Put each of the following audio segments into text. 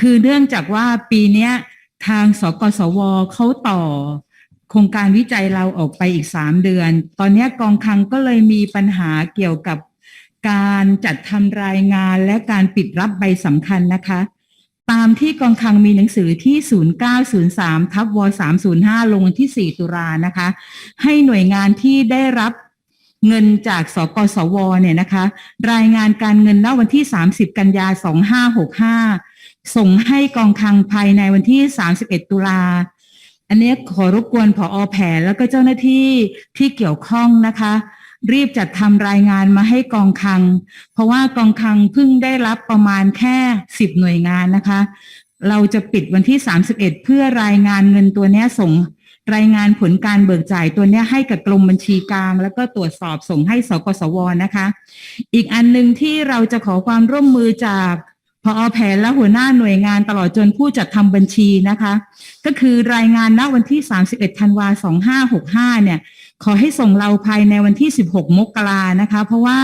คือเนื่องจากว่าปีเนี้ยทางสกสวเขาต่อ โครงการวิจัยเราออกไปอีกสามเดือน ตอนนี้กองคลังก็เลยมีปัญหาเกี่ยวกับการจัดทำรายงานและการปิดรับใบสำคัญนะคะ ตามที่กองคลังมีหนังสือที่ 0903ทับว305 ลงวันที่ 4 ตุลานะคะ ให้หน่วยงานที่ได้รับเงินจากสกสวเนี่ยนะคะ รายงานการเงินณวันที่ 30 กันยา 2565 ส่งให้กองคลังภายในวันที่ 31 ตุลา อันนี้ขอรบกวนผอแผนแล้วก็เจ้าหน้าที่ที่เกี่ยวข้องนะคะ รีบจัดทำรายงานมาให้กองคลัง เพราะว่ากองคลังเพิ่งได้รับประมาณแค่ 10 หน่วยงานนะคะ เราจะปิดวันที่ 31 เพื่อรายงานเงินตัวนี้ส่งรายงานผลการเบิกจ่ายตัวนี้ให้กับกรมบัญชีกลาง แล้วก็ตรวจสอบส่งให้สกสวนะคะ อีกอันหนึ่งที่เราจะขอความร่วมมือจาก พอแผนและหัวหน้าหน่วยงานตลอดจนผู้จัดทำบัญชีนะคะ ก็คือรายงานณวันที่ 31ธันวา2565 เนี่ย ขอให้ส่งเราภายในวันที่ 16 มกรานะคะ เพราะว่า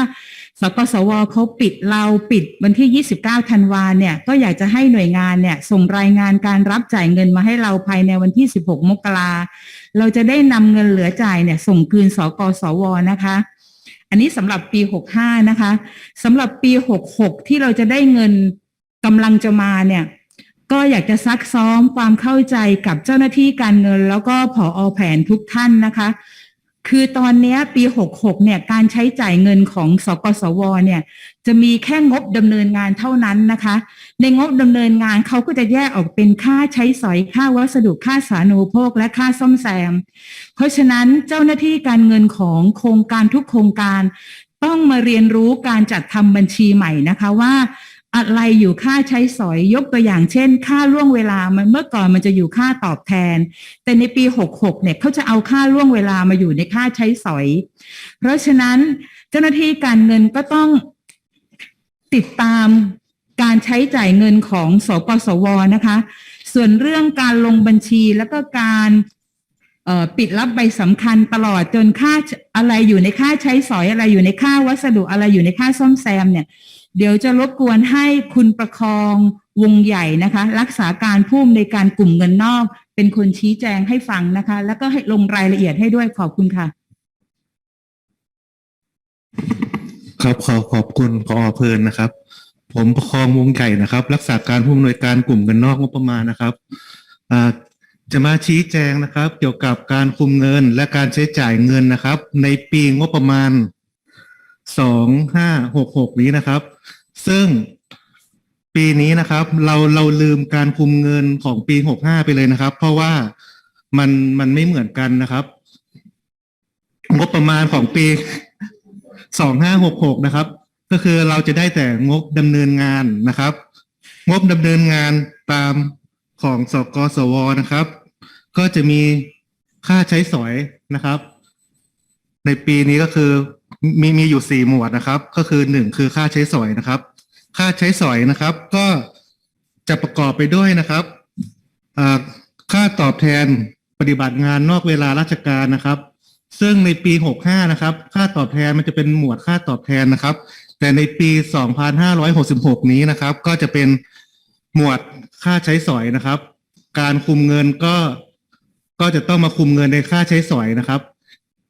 สกสวเขาปิดเราปิดวันที่ 29ธันวาเนี่ย ก็อยากจะให้หน่วยงานเนี่ยส่งรายงานการรับจ่ายเงินมาให้เราภายในวันที่ 16 มกราเราจะได้นำเงินเหลือจ่ายเนี่ยส่งคืนสกสวนะคะอันนี้สำหรับปี 65 นะคะสำหรับปี 66 ที่เราจะได้เงิน กำลังจะมาเนี่ย ก็อยากจะซักซ้อมความเข้าใจกับเจ้าหน้าที่การเงิน แล้วก็ผออแผนทุกท่านนะคะ คือตอนนี้ปี 66 เนี่ยการใช้จ่ายเงินของสกสวเนี่ย จะมีแค่งบดำเนินงานเท่านั้นนะคะ ในงบดำเนินงานเขาก็จะแยกออกเป็นค่าใช้สอยค่าวัสดุค่าสาธารณูปโภคและค่าซ่อมแซม เพราะฉะนั้นเจ้าหน้าที่การเงินของโครงการทุกโครงการต้องมาเรียนรู้การจัดทำบัญชีใหม่นะคะว่า อะไรอยู่ค่าใช้สอยยกตัวอย่างเช่น ค่าล่วงเวลามันเมื่อก่อนมันจะอยู่ค่าตอบแทน แต่ในปี 66เนี่ยเขาจะเอาค่าล่วงเวลามาอยู่ในค่าใช้สอย เพราะฉะนั้นเจ้าหน้าที่การเงินก็ต้องติดตามการใช้จ่ายเงินของสปสวนะคะ ส่วนเรื่องการลงบัญชีแล้วก็การปิดรับใบสำคัญตลอดจนค่าอะไรอยู่ในค่าใช้สอยอะไรอยู่ในค่าวัสดุอะไรอยู่ในค่าซ่อมแซมเนี่ย เดี๋ยวจะรบกวนให้คุณประคองวงใหญ่นะคะ รักษาการผู้อำนการกลุ่มเงินนอก เป็นคนชี้แจงให้ฟังนะคะ แล้วก็ให้ลงรายละเอียดให้ด้วยขอบคุณค่ะ ครับขอขอบคุณพอเพลินนะครับ ผมประคองวงใหญ่นะครับ รักษาการผู้อำนวยการกลุ่มเงินนอกงบประมาณนะครับจะมาชี้แจงนะครับ เกี่ยวกับการคุมเงินและการใช้จ่ายเงินนะครับ ในปีงบประมาณ สองห้าหกหกนี้นะครับ ซึ่งปีนี้นะครับ เราเราลืมการคุมเงินของปีหกห้าไปเลยนะครับ เพราะว่ามันมันไม่เหมือนกันนะครับ งบประมาณของปีสองห้าหกหกนะครับ ก็คือเราจะได้แต่งบดำเนินงานนะครับ งบดำเนินงานตามของสกสวนะครับ ก็จะมีค่าใช้สอยนะครับ ในปีนี้ก็คือมีมีอยู่สี่หมวดนะครับ ก็คือหนึ่งคือค่าใช้สอยนะครับ ค่าใช้สอยนะครับ ก็จะประกอบไปด้วยนะครับค่าตอบแทนปฏิบัติงานนอกเวลาราชการนะครับ ซึ่งในปี 65 นะครับ ค่าตอบแทนมันจะเป็นหมวดค่าตอบแทนนะครับ แต่ในปี 2566 นี้นะครับ ก็จะเป็นหมวดค่าใช้สอยนะครับ การคุมเงินก็ก็จะต้องมาคุมเงินในค่าใช้สอยนะครับ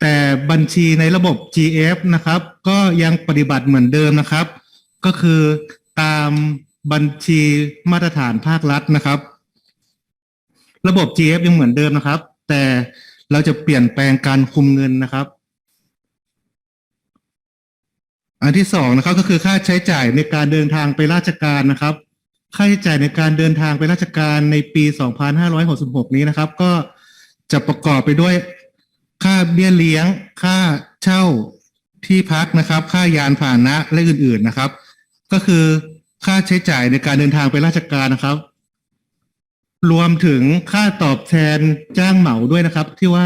แต่บัญชีในระบบ GF นะครับ ก็ยังปฏิบัติเหมือนเดิมนะครับ ก็คือตามบัญชีมาตรฐานภาครัฐนะครับ ระบบ GF ยังเหมือนเดิมนะครับ แต่เราจะเปลี่ยนแปลงการคุมเงินนะครับ อันที่สองนะครับก็คือค่าใช้จ่ายในการเดินทางไปราชการนะครับ ค่าใช้จ่ายในการเดินทางไปราชการในปี 2566 นี้นะครับ ก็จะประกอบไปด้วย ค่าเบี้ยเลี้ยง ค่าเช่าที่พักนะครับ ค่ายานพาหนะและอื่นๆนะครับ ก็คือค่าใช้จ่ายในการเดินทางไปราชการนะครับ รวมถึงค่าตอบแทนจ้างเหมาด้วยนะครับ ที่ว่า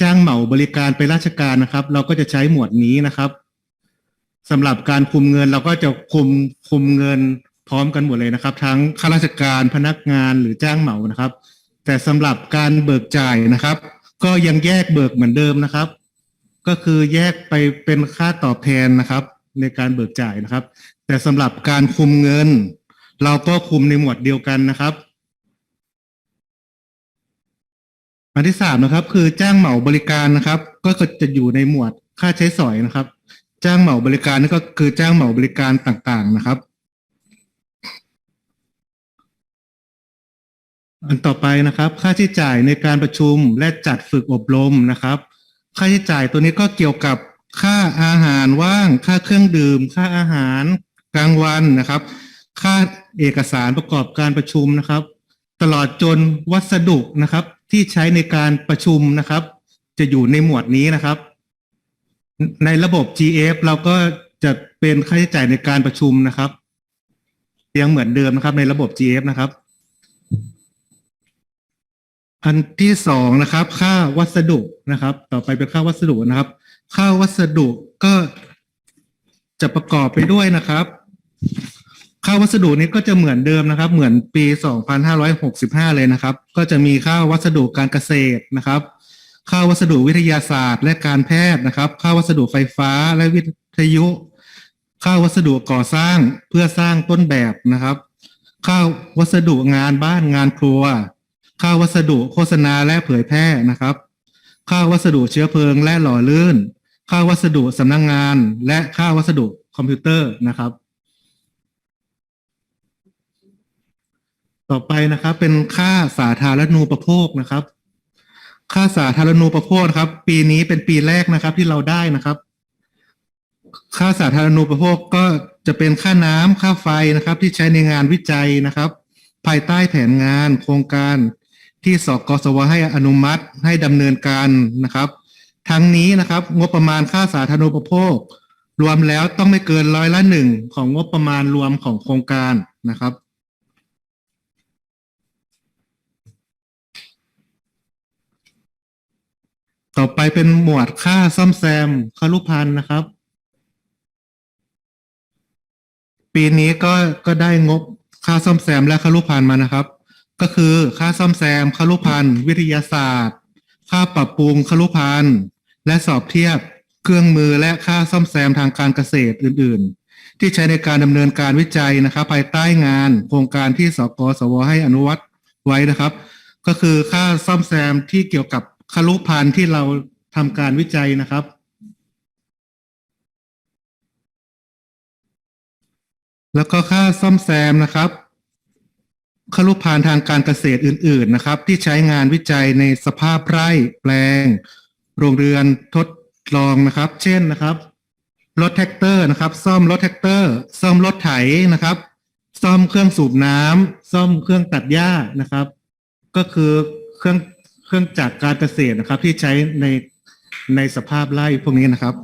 จ้างเหมาบริการไปราชการนะครับ เราก็จะใช้หมวดนี้นะครับสำหรับการคุมเงินเราก็จะคุมคุมเงินพร้อมกันหมดเลยนะครับ ทั้งข้าราชการพนักงานหรือจ้างเหมานะครับ แต่สำหรับการเบิกจ่ายนะครับ ก็ยังแยกเบิกเหมือนเดิมนะครับ ก็คือแยกไปเป็นค่าตอบแทนนะครับ ในการเบิกจ่ายนะครับ แต่สำหรับการคุมเงิน เราก็คุมในหมวดเดียวกันนะครับ อันที่สามนะครับ คือจ้างเหมาบริการนะครับ ก็จะอยู่ในหมวดค่าใช้สอยนะครับ จ้างเหมาบริการนี่ก็คือจ้างเหมาบริการต่างๆนะครับ อันต่อไปนะครับ ค่าใช้จ่ายในการประชุมและจัดฝึกอบรมนะครับ ค่าใช้จ่ายตัวนี้ก็เกี่ยวกับค่าอาหารว่าง ค่าเครื่องดื่ม ค่าอาหารกลางวันนะครับ ค่าเอกสารประกอบการประชุมนะครับ ตลอดจนวัสดุนะครับ ที่ใช้ในการประชุมนะครับ จะอยู่ในหมวดนี้นะครับ ในระบบ GF เราก็จะเป็นค่าใช้จ่ายในการประชุมนะครับยังเหมือนเดิมนะครับในระบบ GF นะครับ อันที่สองนะครับ ค่าวัสดุนะครับ ต่อไปเป็นค่าวัสดุนะครับ ค่าวัสดุก็จะประกอบไปด้วยนะครับ ค่าวัสดุนี้ก็จะเหมือนเดิมนะครับ เหมือนปี 2565 เลยนะครับ ก็จะมีค่าวัสดุการเกษตรนะครับ ค่าวัสดุวิทยาศาสตร์ และการแพทย์นะครับ ค่าวัสดุไฟฟ้าและวิทยุ ค่าวัสดุก่อสร้างเพื่อสร้างต้นแบบนะครับ ค่าวัสดุงานบ้านงานครัว ค่าวัสดุโฆษณาและเผยแพร่นะครับ ค่าวัสดุเชื้อเพลิงและหล่อลื่น ค่าวัสดุสำนักงงาน และค่าวัสดุคอมพิวเตอร์นะครับ ต่อไปนะครับเป็นค่าสาธารณูปโภคนะครับ ค่าสาธารณูปโภคครับ ปีนี้เป็นปีแรกนะครับที่เราได้นะครับ ค่าสาธารณูปโภคก็จะเป็นค่าน้ำค่าไฟนะครับ ที่ใช้ในงานวิจัยนะครับ ภายใต้แผนงาน โครงการ ที่สกสวให้อนุมัติให้ดำเนินการนะครับ ทั้งนี้นะครับ งบประมาณค่าสาธารณูปโภค รวมแล้วต้องไม่เกินร้อยละหนึ่งของงบประมาณรวมของโครงการนะครับต่อไปเป็นหมวดค่าซ่อมแซมคารุพันธ์นะครับ ปีนี้ก็ก็ได้งบค่าซ่อมแซมและคารุพันธ์มานะครับ ก็คือค่าซ่อมแซมคารุพันธ์วิทยาศาสตร์ ค่าปรับปรุงคารุพันธ์และสอบเทียบเครื่องมือและค่าซ่อมแซมทางการเกษตรอื่น ๆ ที่ใช้ในการดำเนินการวิจัยนะครับ ภายใต้งานโครงการที่สกสวให้อนุวัตไว้นะครับ ก็คือค่าซ่อมแซมที่เกี่ยวกับคารุพันธ์ที่เราทำการวิจัยนะครับแล้วก็ค่าซ่อมแซมนะครับ คารุพันทางการเกษตรอื่น ๆนะครับ ที่ใช้งานวิจัยในสภาพไร่แปลง โรงเรือนทดลองนะครับ เช่นนะครับรถแท็กเตอร์นะครับ ซ่อมรถแท็กเตอร์ ซ่อมรถไถนะครับ ซ่อมเครื่องสูบน้ำซ่อมเครื่องตัดหญ้านะครับ ก็คือเครื่องเครื่องจักรการเกษตรนะครับ ที่ใช้ในในสภาพไร่พวกนี้นะครับ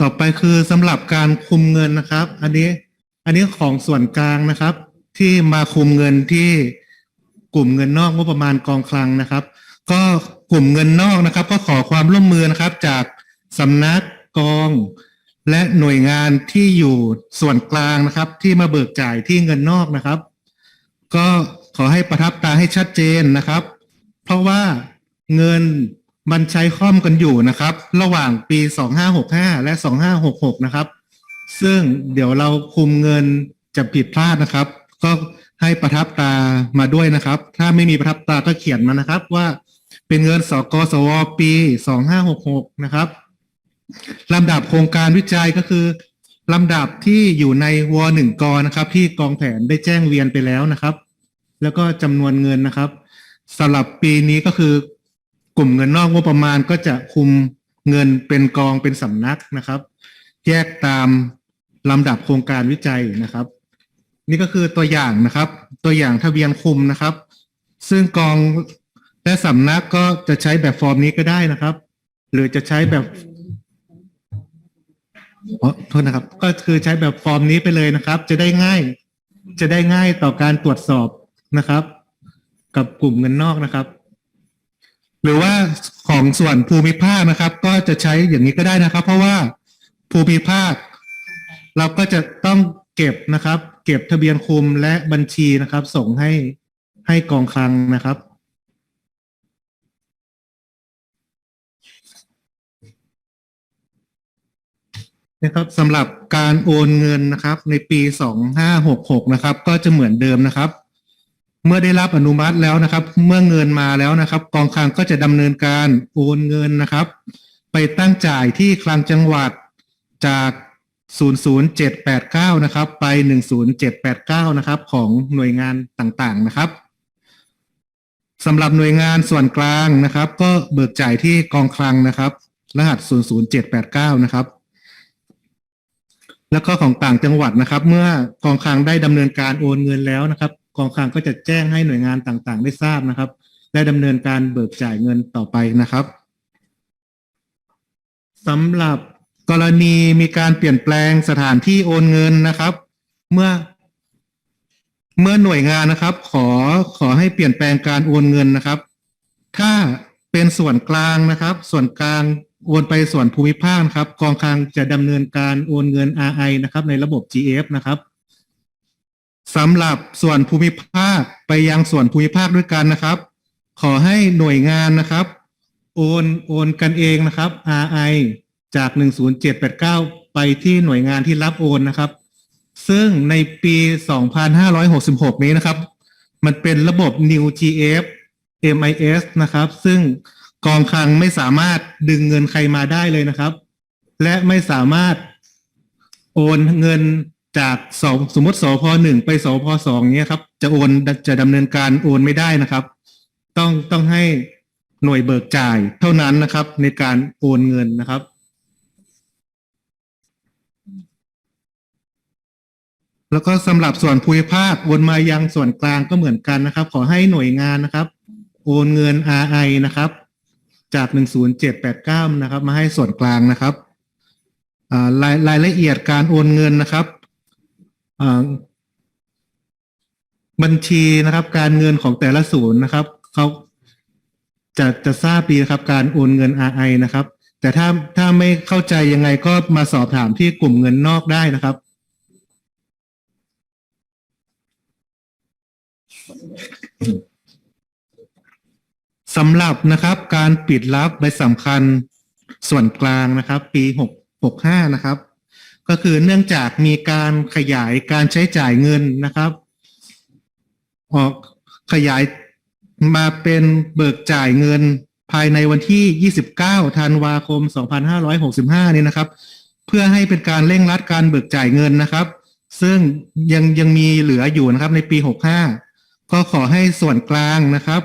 ต่อไปคือสำหรับการคุมเงินนะครับ อันนี้อันนี้ของส่วนกลางนะครับ ที่มาคุมเงินที่กลุ่มเงินนอกงบประมาณกองคลังนะครับ ก็กลุ่มเงินนอกนะครับ ก็ขอความร่วมมือนะครับ จากสำนักกอง และหน่วยงานที่อยู่ส่วนกลางนะครับ ที่มาเบิกจ่ายที่เงินนอกนะครับ ก็ขอให้ประทับตาให้ชัดเจนนะครับ เพราะว่าเงิน มันใช้ค่อมกันอยู่นะครับ ระหว่างปี 2565 และ 2566 นะครับ ซึ่งเดี๋ยวเราคุมเงินจะผิดพลาดนะครับ ก็ให้ประทับตามาด้วยนะครับ ถ้าไม่มีประทับตาก็เขียนมานะครับ ว่าเป็นเงินสกสวปี 2566 นะครับลำดับโครงการวิจัยก็คือลำดับที่อยู่ในวหนึ่งกนะครับ ที่กองแผนได้แจ้งเวียนไปแล้วนะครับ แล้วก็จำนวนเงินนะครับสำหรับปีนี้ก็คือ กลุ่มเงินนอกงบประมาณก็จะคุมเงินเป็นกองเป็นสำนักนะครับ แยกตามลำดับโครงการวิจัยนะครับ นี่ก็คือตัวอย่างนะครับ ตัวอย่างทะเบียนคุมนะครับ ซึ่งกองและสำนักก็จะใช้แบบฟอร์มนี้ก็ได้นะครับ หรือจะใช้แบบอ๋อโทษนะครับ ก็คือใช้แบบฟอร์มนี้ไปเลยนะครับ จะได้ง่าย จะได้ง่ายต่อการตรวจสอบนะครับ กับกลุ่มเงินนอกนะครับ หรือว่าของส่วนภูมิภาคนะครับ ก็จะใช้อย่างนี้ก็ได้นะครับ เพราะว่าภูมิภาค เราก็จะต้องเก็บนะครับ เก็บทะเบียนคุมและบัญชีนะครับ ส่งให้ให้กองคลังนะครับนะครับสำหรับการโอนเงินนะครับ ในปีสองห้าหกหกนะครับ ก็จะเหมือนเดิมนะครับ เมื่อได้รับอนุมัติแล้วนะครับ เมื่อเงินมาแล้วนะครับ กองคลังก็จะดำเนินการโอนเงินนะครับ ไปตั้งจ่ายที่คลังจังหวัดจาก 00789 นะครับ ไป 10789 นะครับ ของหน่วยงานต่างๆนะครับสำหรับหน่วยงานส่วนกลางนะครับ ก็เบิกจ่ายที่กองคลังนะครับ รหัส 00789 นะครับ แล้วก็ของต่างจังหวัดนะครับ เมื่อกองคลังได้ดำเนินการโอนเงินแล้วนะครับ กองคลังก็จะแจ้งให้หน่วยงานต่างๆ ได้ทราบนะครับได้ดำเนินการเบิกจ่ายเงินต่อไปนะครับสำหรับกรณีมีการเปลี่ยนแปลงสถานที่โอนเงินนะครับ เมื่อ เมื่อหน่วยงานนะครับ ขอขอให้เปลี่ยนแปลงการโอนเงินนะครับ ถ้าเป็นส่วนกลางนะครับ ส่วนกลางโอนไปส่วนภูมิภาคครับ กองคลังจะดำเนินการโอนเงิน RI นะครับ ในระบบ GF นะครับ สำหรับส่วนภูมิภาคไปยังส่วนภูมิภาคด้วยกันนะครับ ขอให้หน่วยงานนะครับ โอนโอนกันเองนะครับ RI จาก 10789 ไปที่หน่วยงานที่รับโอนนะครับ ซึ่งในปี 2566 นี้นะครับ มันเป็นระบบ New GF MIS นะครับ ซึ่งกองคลังไม่สามารถดึงเงินใครมาได้เลยนะครับ และไม่สามารถโอนเงิน จากสองสมมติสพหนึ่งไปสพสองเนี้ยครับ จะโอนจะดำเนินการโอนไม่ได้นะครับ ต้องต้องให้หน่วยเบิกจ่ายเท่านั้นนะครับ ในการโอนเงินนะครับ แล้วก็สำหรับส่วนภูมิภาคโอนมายังส่วนกลางก็เหมือนกันนะครับ ขอให้หน่วยงานนะครับ โอนเงิน RI นะครับ จาก 10789 นะครับ มาให้ส่วนกลางนะครับอ่ารายรายละเอียดการโอนเงินนะครับ บัญชีนะครับ การเงินของแต่ละศูนย์นะครับเขาจะจะทราบดีนะครับ การโอนเงิน RI นะครับ แต่ถ้าถ้าไม่เข้าใจยังไงก็มาสอบถามที่กลุ่มเงินนอกได้นะครับสำหรับนะครับ การปิดรับใบสำคัญส่วนกลางนะครับ ปีหกหกห้านะครับ ก็คือเนื่องจากมีการขยายการใช้จ่ายเงินนะครับ ออกขยายมาเป็นเบิกจ่ายเงินภายในวันที่ 29 ธันวาคม 2565 นี้นะครับ เพื่อให้เป็นการเร่งรัดการเบิกจ่ายเงินนะครับ ซึ่งยังยังมีเหลืออยู่นะครับในปี 65 ก็ขอให้ส่วนกลางนะครับ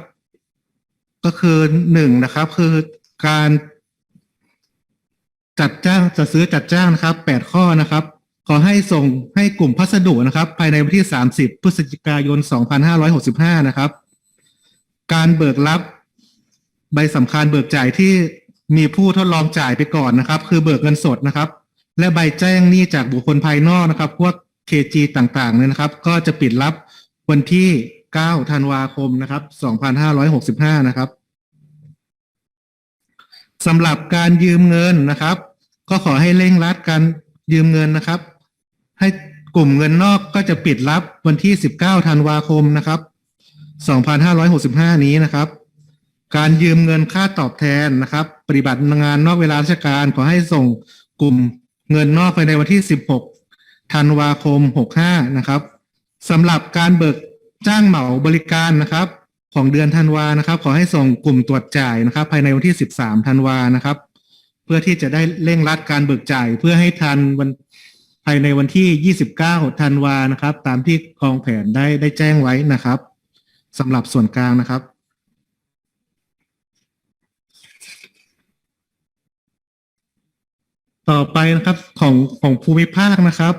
ก็คือหนึ่งนะครับ คือการ จัดจ้างจะซื้อจัดจ้างนะครับแปดข้อนะครับ ขอให้ส่งให้กลุ่มพัสดุนะครับ ภายในวันที่สามสิบพฤศจิกายนสองพันห้าร้อยหกสิบห้านะครับ การเบิกรับ ใบสำคัญเบิกจ่ายที่มีผู้ทดลองจ่ายไปก่อนนะครับ คือเบิกเงินสดนะครับ และใบแจ้งหนี้จากบุคคลภายนอกนะครับ พวก KG ต่างๆเนี่ยนะครับ ก็จะปิดรับวันที่ 9 ธันวาคมนะครับ 2565 นะครับสำหรับการยืมเงินนะครับ ก็ขอให้เร่งรัดการยืมเงินนะครับ ให้กลุ่มเงินนอกก็จะปิดรับวันที่ 19ธันวาคมนะครับ 2565 นี้นะครับ การยืมเงินค่าตอบแทนนะครับ ปฏิบัติงานนอกเวลาราชการขอให้ส่งกลุ่มเงินนอกภายในวันที่ 16ธันวาคม 65 นะครับสำหรับการเบิกจ้างเหมาบริการนะครับ ของเดือนธันวานะครับ ขอให้ส่งกลุ่มตรวจจ่ายนะครับ ภายในวันที่ 13ธันวานะครับ พื่อที่จะได้เร่งรัดการเบิกจ่าย เพื่อให้ทันวันภายในวันที่ 29 ธันวานะครับ ตามที่กองแผนได้ได้แจ้งไว้นะครับสำหรับส่วนกลางนะครับ ต่อไปนะครับของของภูมิภาคนะครับ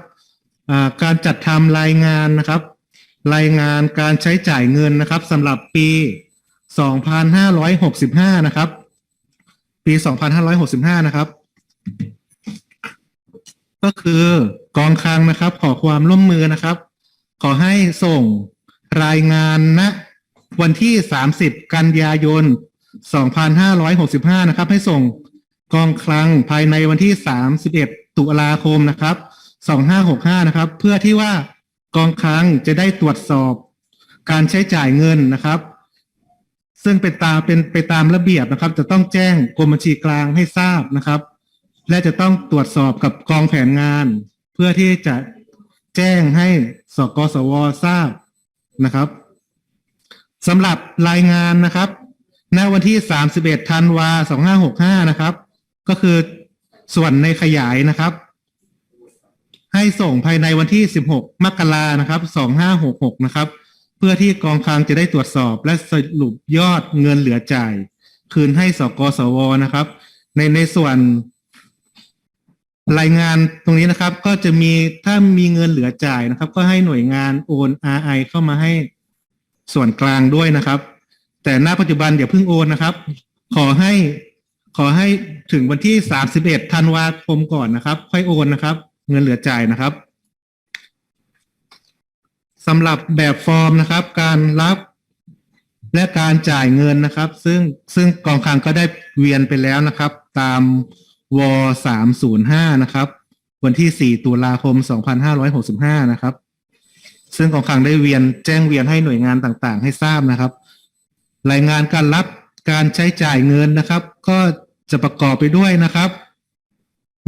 การจัดทำรายงานนะครับ รายงานการใช้จ่ายเงินนะครับสำหรับปี 2565 นะครับ ปี2565นะครับ ก็คือกองคลังนะครับ ขอความร่วมมือนะครับ ขอให้ส่งรายงานณวันที่30กันยายน2565นะครับ ให้ส่งกองคลังภายในวันที่31ตุลาคมนะครับ2565นะครับ เพื่อที่ว่ากองคลังจะได้ตรวจสอบการใช้จ่ายเงินนะครับ ซึ่งเป็นตามเป็นไปตามระเบียบนะครับ จะต้องแจ้งกรมบัญชีกลางให้ทราบนะครับ และจะต้องตรวจสอบกับกองแผนงาน เพื่อที่จะแจ้งให้สกสวทราบนะครับสำหรับรายงานนะครับณวันที่ 31 ธันวา 2565 นะครับ ก็คือส่วนในขยายนะครับ ให้ส่งภายในวันที่ 16 มกรานะครับ 2566 นะครับ เพื่อที่กองคลังจะได้ตรวจสอบและสรุปยอดเงินเหลือจ่าย คืนให้สกสวนะครับ ในในส่วนรายงานตรงนี้นะครับก็จะมีถ้ามีเงินเหลือจ่ายนะครับ ก็ให้หน่วยงานโอน RI เข้ามาให้ส่วนกลางด้วยนะครับ แต่ณปัจจุบันอย่าเพิ่งโอนนะครับ ขอให้ขอให้ถึงวันที่ 31ธันวาคมก่อนนะครับ ค่อยโอนนะครับ เงินเหลือจ่ายนะครับ สำหรับแบบฟอร์มนะครับ การรับและการจ่ายเงินนะครับ ซึ่งซึ่งกองคลังก็ได้เวียนไปแล้วนะครับ ตามว305นย์ห้านะครับ วันที่4ตุลาคม2565นห้าร้อยหกสิบห้านะครับ ซึ่งกองคลังได้เวียนแจ้งเวียนให้หน่วยงานต่างๆ ให้ทราบนะครับ รายงานการรับการใช้จ่ายเงินนะครับ ก็จะประกอบไปด้วยนะครับ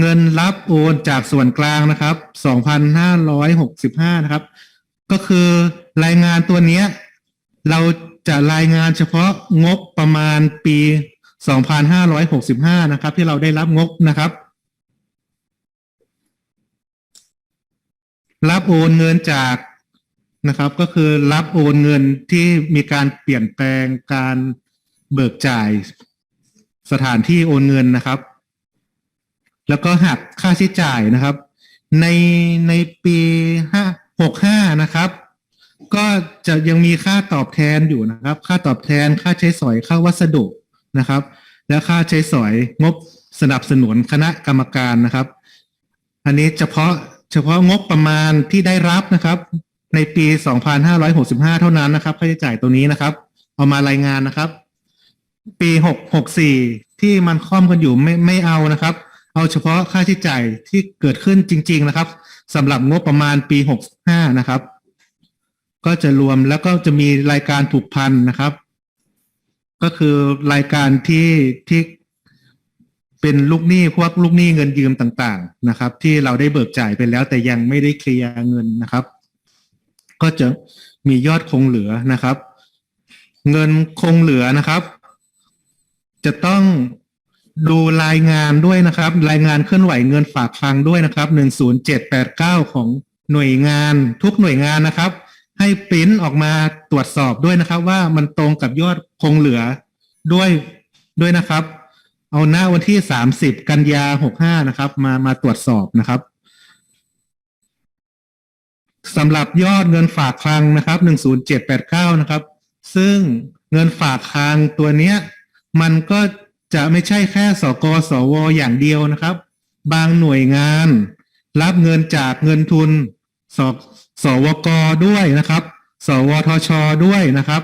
เงินรับโอนจากส่วนกลางนะครับ2,565นะครับ ก็คือรายงานตัวเนี้ย เราจะรายงานเฉพาะงบประมาณปี 2,565 นะครับ ที่เราได้รับงบนะครับ รับโอนเงินจากนะครับ ก็คือรับโอนเงินที่มีการเปลี่ยนแปลงการเบิกจ่ายสถานที่โอนเงินนะครับ แล้วก็หักค่าใช้จ่ายนะครับ ในในปีห้า หกห้านะครับ ก็จะยังมีค่าตอบแทนอยู่นะครับ ค่าตอบแทนค่าใช้สอยค่าวัสดุนะครับ และค่าใช้สอยงบสนับสนุนคณะกรรมการนะครับ อันนี้เฉพาะเฉพาะงบประมาณที่ได้รับนะครับ ในปี 2565 เท่านั้นนะครับค่าใช้จ่ายตัวนี้นะครับเอามารายงานนะครับ ปี 664 ที่มันค่อมกันอยู่ไม่ไม่เอานะครับ เอาเฉพาะค่าใช้จ่ายที่เกิดขึ้นจริง ๆ นะครับสำหรับงบประมาณปี 65 นะครับ ก็จะรวมแล้วก็จะมีรายการผูกพันนะครับ ก็คือรายการที่ที่เป็นลูกหนี้พวกลูกหนี้เงินยืมต่าง ๆ นะครับ ที่เราได้เบิกจ่ายไปแล้วแต่ยังไม่ได้เคลียร์เงินนะครับ ก็จะมียอดคงเหลือนะครับ เงินคงเหลือนะครับ จะต้อง ดูรายงานด้วยนะครับ รายงานเคลื่อนไหวเงินฝากคลังด้วยนะครับหนึ่งศูนย์เจ็ดแปดเก้าของหน่วยงานทุกหน่วยงานนะครับ ให้ปริ้นออกมาตรวจสอบด้วยนะครับ ว่ามันตรงกับยอดคงเหลือด้วยด้วยนะครับ เอาหน้าวันที่สามสิบกันยาหกห้านะครับ มามาตรวจสอบนะครับสำหรับยอดเงินฝากคลังนะครับหนึ่งศูนย์เจ็ดแปดเก้านะครับ ซึ่งเงินฝากคลังตัวเนี้ย มันก็ จะไม่ใช่แค่สกสวอย่างเดียวนะครับ บางหน่วยงาน รับเงินจากเงินทุน สสวกด้วยนะครับ สวทช ด้วยนะครับ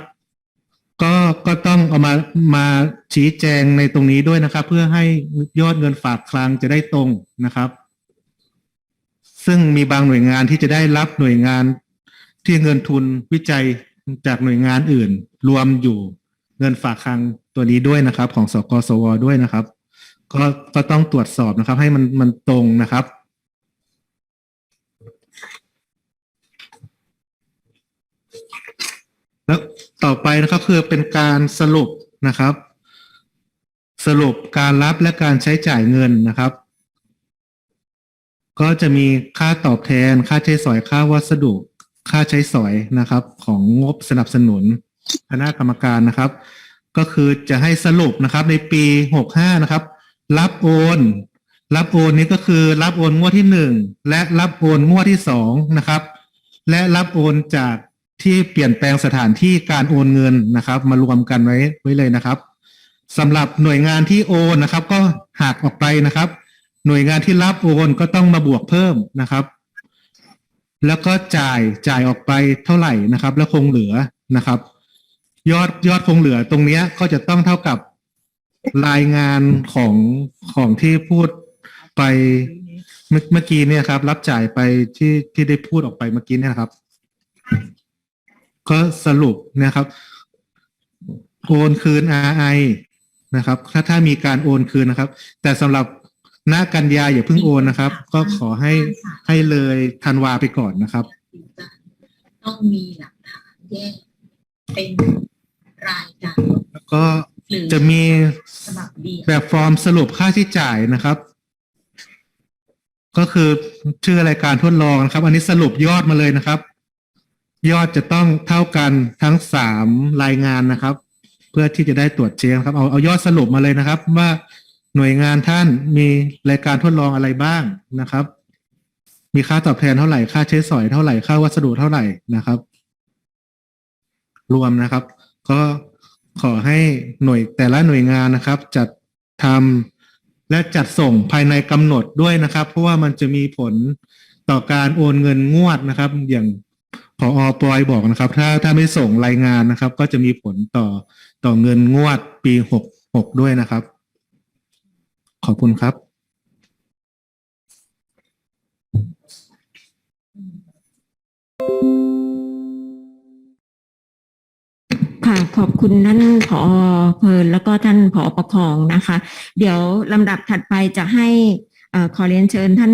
ก็ก็ต้องเอามามาชี้แจงในตรงนี้ด้วยนะครับ เพื่อให้ยอดเงินฝากคลังจะได้ตรงนะครับ ซึ่งมีบางหน่วยงานที่จะได้รับหน่วยงานที่เงินทุนวิจัยจากหน่วยงานอื่น รวมอยู่เงินฝากคลัง ตัวนี้ด้วยนะครับ ของสกสวด้วยนะครับ ก็ก็ต้องตรวจสอบนะครับ ให้มันมันตรงนะครับแล้วต่อไปนะครับคือเป็นการสรุปนะครับ สรุปการรับและการใช้จ่ายเงินนะครับ ก็จะมีค่าตอบแทน ค่าใช้สอยค่าวัสดุ ค่าใช้สอยนะครับ ของงบสนับสนุนคณะกรรมการนะครับ ก็คือจะให้สรุปนะครับในปีหกห้านะครับ รับโอน รับโอนนี้ก็คือรับโอนงวดที่หนึ่งและรับโอนงวดที่สองนะครับ และรับโอนจากที่เปลี่ยนแปลงสถานที่การโอนเงินนะครับ มารวมกันไว้ไว้เลยนะครับสำหรับหน่วยงานที่โอนนะครับ ก็หักออกไปนะครับ หน่วยงานที่รับโอนก็ต้องมาบวกเพิ่มนะครับ แล้วก็จ่ายจ่ายออกไปเท่าไหร่นะครับ แล้วคงเหลือนะครับ ยอดยอดคงเหลือตรงเนี้ยก็จะต้องเท่ากับรายงานของของที่พูดไปเมื่อเมื่อกี้เนี่ยครับ รับจ่ายไปที่ที่ได้พูดออกไปเมื่อกี้เนี่ยครับ ก็สรุปนะครับ โอนคืน RI นะครับ ถ้าถ้ามีการโอนคืนนะครับ แต่สำหรับหน้ากันยาอย่าเพิ่งโอนนะครับ ก็ขอให้ให้เลยธันวาไปก่อนนะครับ ต้องมีหลักฐานแยกเป็น รายการแล้วก็หรือจะมีฉบับเดียวแบบฟอร์มสรุปค่าใช้จ่ายนะครับ ก็คือชื่อรายการทดลองนะครับ อันนี้สรุปยอดมาเลยนะครับ ยอดจะต้องเท่ากันทั้งสามรายงานนะครับ เพื่อที่จะได้ตรวจเช็คครับเอาเอายอดสรุปมาเลยนะครับ ว่าหน่วยงานท่านมีรายการทดลองอะไรบ้างนะครับ มีค่าตอบแทนเท่าไหร่ค่าใช้สอยเท่าไหร่ค่าวัสดุเท่าไหร่นะครับ รวมนะครับ ก็ขอให้หน่วยแต่ละหน่วยงานนะครับ จัดทำและจัดส่งภายในกำหนดด้วยนะครับ เพราะว่ามันจะมีผลต่อการโอนเงินงวดนะครับ อย่างพอปอยบอกนะครับ ถ้าถ้าไม่ส่งรายงานนะครับ ก็จะมีผลต่อต่อเงินงวดปีหกหกด้วยนะครับ ขอบคุณครับ ค่ะ ขอบคุณท่านผอเพลินแล้วก็ท่านผอประคองนะคะ เดี๋ยวลำดับถัดไปจะให้อขอเรียนเชิญท่าน